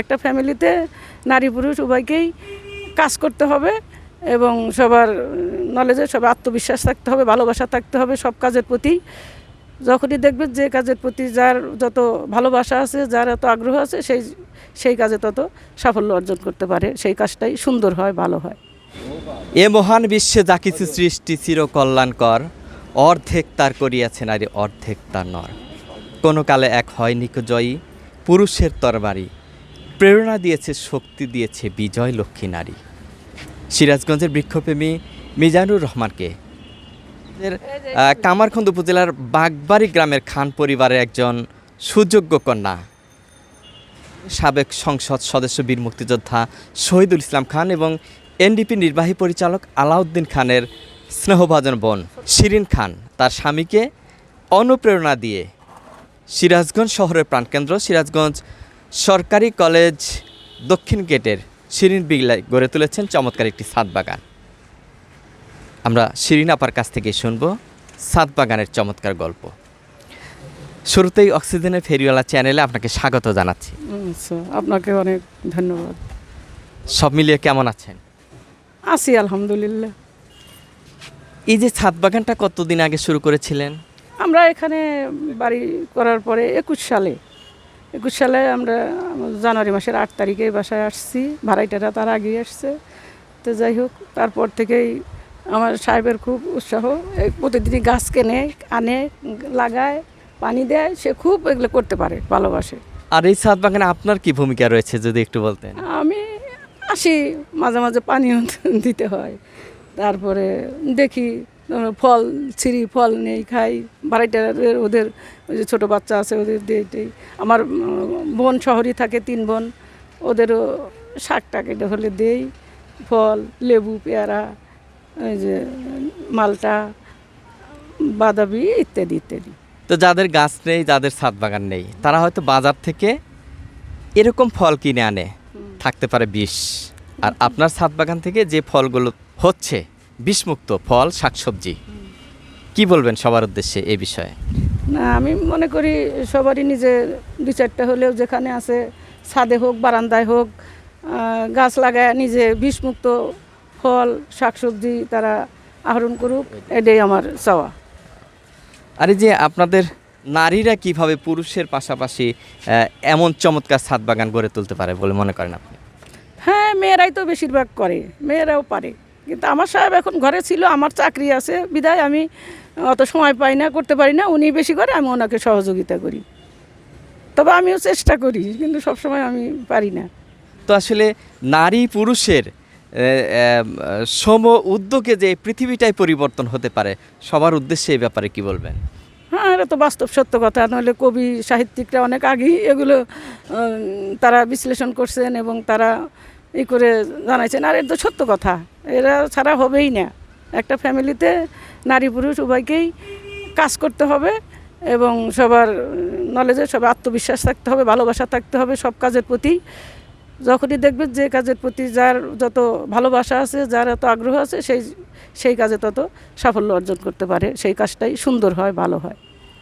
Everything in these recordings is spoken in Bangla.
একটা ফ্যামিলিতে নারী পুরুষ উভয়কেই কাজ করতে হবে এবং সবার নলেজে সবার আত্মবিশ্বাস থাকতে হবে, ভালোবাসা থাকতে হবে সব কাজের প্রতি। যখনই দেখবে যে কাজের প্রতি যার যত ভালোবাসা আছে, যার এত আগ্রহ আছে, সেই সেই কাজে তত সাফল্য অর্জন করতে পারে। সেই কাজটাই সুন্দর হয়, ভালো হয়। এ মহান বিশ্বে যা কিছু সৃষ্টি চিরকল্যাণকর, অর্ধেক তার করিয়াছে নারী, অর্ধেক তার নর। কোনো কালে এক হয়নি কো জয়ী পুরুষের তরবারি। প্রেরণা দিয়েছে, শক্তি দিয়েছে বিজয় লক্ষ্মী নারী। সিরাজগঞ্জের বৃক্ষপ্রেমী মিজানুর রহমানকে। কামারখন্দ উপজেলার বাগবাড়ি গ্রামের খান পরিবারের একজন সুযোগ্য কন্যা। সাবেক সংসদ সদস্য বীর মুক্তিযোদ্ধা শহীদুল ইসলাম খান এবং এনডিপি নির্বাহী পরিচালক আলাউদ্দিন খানের স্নেহভাজন বোন শিরিন খান। তার স্বামীকে অনুপ্রেরণা দিয়ে সিরাজগঞ্জ শহরের প্রাণকেন্দ্র সিরাজগঞ্জ সরকারি কলেজ দক্ষিণ গেটের শিরিন বিগলায় গড়ে তুলেছেন চমৎকার একটি ছাদ বাগান। আমরা শিরিন আপার কাছ থেকে শুনব ছাদ বাগানের চমৎকার গল্প। শুরুতেই অক্সিজেনের ফেরিওয়ালা চ্যানেলে আপনাকে স্বাগত জানাচ্ছি। আপনাকে অনেক ধন্যবাদ। সব মিলিয়ে কেমন আছেন? আছি আলহামদুলিল্লাহ। এই যে ছাদ বাগানটা কতদিন আগে শুরু করেছিলেন? আমরা এখানে বাড়ি করার পরে একুশ সালে একুশ সালে আমরা জানুয়ারি মাসের আট তারিখে বাসায় আসছি ভাড়াইটারা তার আগেই আসছে। তো যাই হোক তারপর থেকেই আমার সাহেবের খুব উৎসাহ প্রতিদিনই গাছ কেনে আনে লাগায় পানি দেয় সে খুব এগুলো করতে পারে ভালোবাসে। আর এই ছাদ বাগানে আপনার কি ভূমিকা রয়েছে যদি একটু বলতেন? আমি আসি মাঝে মাঝে পানিও দিতে হয়। তারপরে দেখি ফল ছিঁড়ি ফল নেই খাই। বাড়িটার ওদের ওই যে ছোটো বাচ্চা আছে ওদের দিয়ে। আমার বোন শহরই থাকে তিন বোন। ওদেরও শাক টাক এটা হলে দেই। ফল লেবু পেয়ারা এই যে মালটা বাদাবি ইত্যাদি ইত্যাদি। তো যাদের গাছ নেই যাদের ছাদ বাগান নেই তারা হয়তো বাজার থেকে এরকম ফল কিনে আনে। থাকতে পারে বিষ। আর আপনার ছাদ বাগান থেকে যে ফলগুলো হচ্ছে বিষমুক্ত ফল শাকসবজি। কি বলবেন সবার উদ্দেশ্যে এই বিষয়ে? না আমি মনে করি সবারই নিজে দু চারটা হলেও যেখানে আছে ছাদে হোক বারান্দায় হোক গাছ লাগায় নিজে বিষমুক্ত ফল শাকসবজি তারা আহরণ করুক এটাই আমার চাওয়া। আর যে আপনাদের নারীরা কীভাবে পুরুষের পাশাপাশি এমন চমৎকার ছাদ বাগান গড়ে তুলতে পারে বলে মনে করেন আপনি? হ্যাঁ মেয়েরাই তো বেশিরভাগ করে মেয়েরাও পারে। কিন্তু আমার সাহেব এখন ঘরে ছিল আমার চাকরি আছে বিদায় আমি অত সময় পাই না করতে পারি না উনি বেশি করে আমি ওনাকে সহযোগিতা করি। তবে আমিও চেষ্টা করি কিন্তু সবসময় আমি পারি না। তো আসলে নারী পুরুষের সম উদ্যোগে যে পৃথিবীটাই পরিবর্তন হতে পারে সবার উদ্দেশ্যে এই ব্যাপারে কি বলবেন? হ্যাঁ এটা তো বাস্তব সত্য কথা নইলে কবি সাহিত্যিকরা অনেক আগেই এগুলো তারা বিশ্লেষণ করছেন এবং তারা ই করে জানাইছেন। আর এটা তো সত্য কথা এরা ছাড়া হবেই না। একটা ফ্যামিলিতে নারী পুরুষ উভয়কেই কাজ করতে হবে এবং সবার নলেজে সবার আত্মবিশ্বাস থাকতে হবে ভালোবাসা থাকতে হবে সব কাজের প্রতি। যখনই দেখবে যে কাজের প্রতি যার যত ভালোবাসা আছে যার এত আগ্রহ আছে সেই সেই কাজে তত সাফল্য অর্জন করতে পারে। সেই কাজটাই সুন্দর হয় ভালো হয়।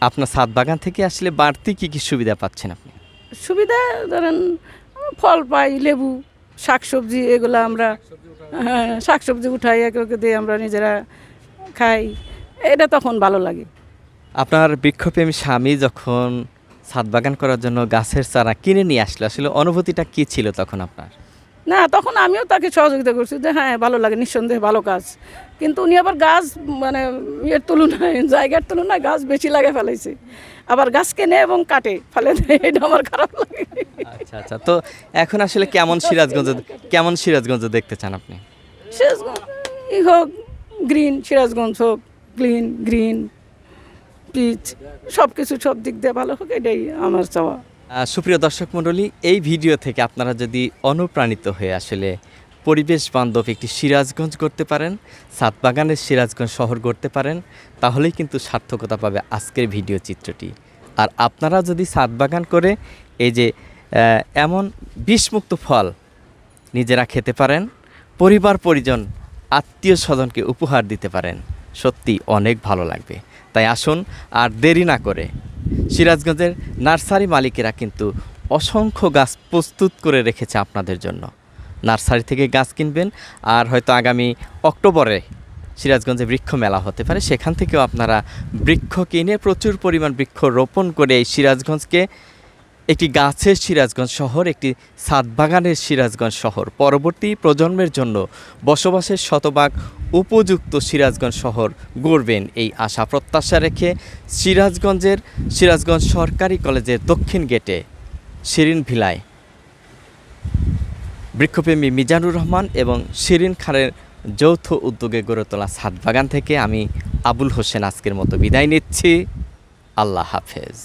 আপনার ছাদ বাগান থেকে আসলে বাড়তি কি কি সুবিধা পাচ্ছেন আপনি? সুবিধা ধরেন ফল পাই লেবু শাকসবজি এগুলো আমরা হ্যাঁ শাকসবজি উঠাই, একে একে দিয়ে আমরা নিজেরা খাই। এটা তখন ভালো লাগে। আপনার বৃক্ষপ্রেমী স্বামী যখন ছাদ বাগান করার জন্য গাছের চারা কিনে নিয়ে আসলো, আসলে অনুভূতিটা কী ছিল তখন আপনার? না তখন আমিও তাকে সহযোগিতা করছি যে হ্যাঁ ভালো লাগে নিঃসন্দেহে ভালো কাজ। কিন্তু উনি আবার গাছ মানে ইয়ের তুলনায় জায়গার তুলনায় গাছ বেশি লাগে ফেলাইছে। আবার গাছ কেনে এবং কাটে ফেলে দেয় এটা আমার খারাপ লাগে। আচ্ছা আচ্ছা তো এখন আসলে কেমন সিরাজগঞ্জ কেমন সিরাজগঞ্জ দেখতে চান আপনি? সিরাজগঞ্জ ই হোক গ্রিন সিরাজগঞ্জ হোক ক্লিন গ্রিন পিচ সব কিছু সব দিক দিয়ে ভালো হোক এটাই আমার চাওয়া। সুপ্রিয় দর্শক মণ্ডলী, এই ভিডিও থেকে আপনারা যদি অনুপ্রাণিত হয়ে আসলে পরিবেশ বান্ধব একটি সিরাজগঞ্জ করতে পারেন সাত বাগানের সিরাজগঞ্জ শহর করতে পারেন, তাহলেই কিন্তু সার্থকতা পাবে আজকের ভিডিও চিত্রটি। আর আপনারা যদি সাত বাগান করে এই যে এমন বিষমুক্ত ফল নিজেরা খেতে পারেন, পরিবার পরিজন, আত্মীয় স্বজনকে উপহার দিতে পারেন সত্যি অনেক ভালো লাগবে। তাই আসুন আর দেরি না করে সিরাজগঞ্জের নার্সারি মালিকেরা কিন্তু অসংখ্য গাছ প্রস্তুত করে রেখেছে আপনাদের জন্য। নার্সারি থেকে গাছ কিনবেন আর হয়তো আগামী অক্টোবরে সিরাজগঞ্জে বৃক্ষ মেলা হতে পারে। সেখান থেকেও আপনারা বৃক্ষ কিনে প্রচুর পরিমাণ বৃক্ষ রোপণ করে এই সিরাজগঞ্জকে একটি গাছের সিরাজগঞ্জ শহর, একটি সাতবাগানের সিরাজগঞ্জ শহর। পরবর্তী প্রজন্মের জন্য বসবাসের শতভাগ উপযুক্ত সিরাজগঞ্জ শহর গড়বেন এই আশা প্রত্যাশা রেখে সিরাজগঞ্জের সিরাজগঞ্জ সরকারি কলেজের দক্ষিণ গেটে শিরিন ভিলায় বৃক্ষপ্রেমী মিজানুর রহমান এবং শিরিন খানের যৌথ উদ্যোগে গড়ে তোলা সাতবাগান থেকে আমি আবুল হোসেন আজকের মতো বিদায় নিচ্ছি। আল্লাহ হাফেজ।